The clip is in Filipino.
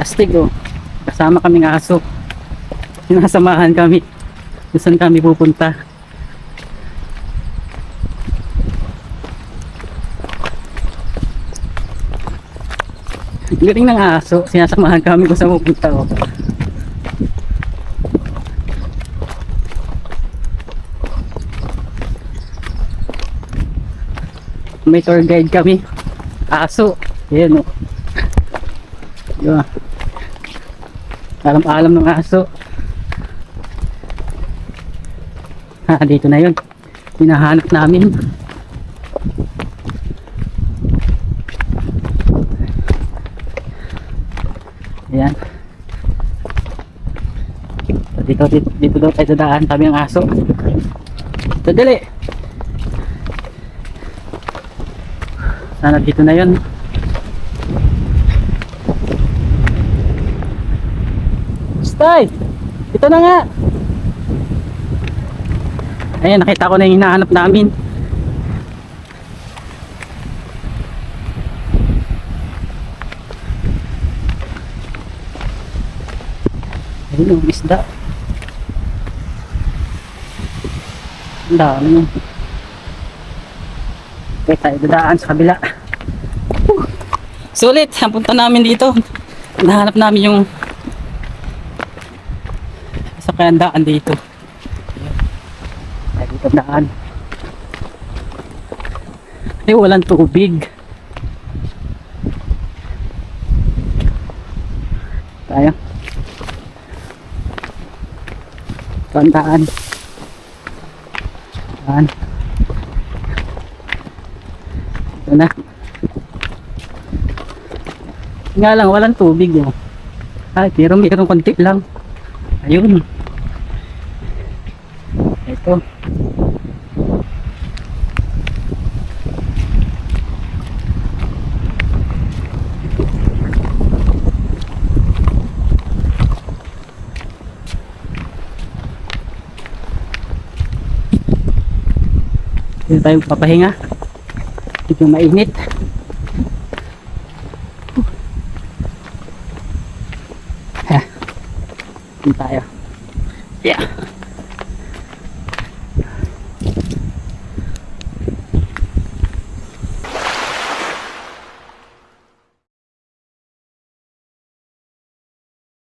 Astig oh. Kasama kaming aso. Sinasamahan kami. Saan kami pupunta. Galing ng aso. Sinasamahan kami kung saan pupunta oh. May tour guide kami. Aso. Yan oh. Diba? Alam-alam ng aso. Ha, dito na yun. Hinahanap namin. Ayan. So, dito, dito, dito daw tayo dadaan. Tabi ng aso. Ito, dali. Sana dito na yun. Stay! Ito na nga! Ayan, nakita ko na yung hinahanap namin. Ayun yung isda. Ang dami yun. Okay, tayo dadaan sa kabila. Sulit! Ang punta namin dito. Nahanap namin yung sa kandaan dito. Ay, dito daan. Ay, walang tubig. Tayo. Tandaan. Daan. Ito na. Nga lang, walang tubig. Oh. Ay, pero mayroong konti lang. Ayun. Ito. Dito tayo papahinga. Dito mainit. Ha. Dito tayo. Yeah.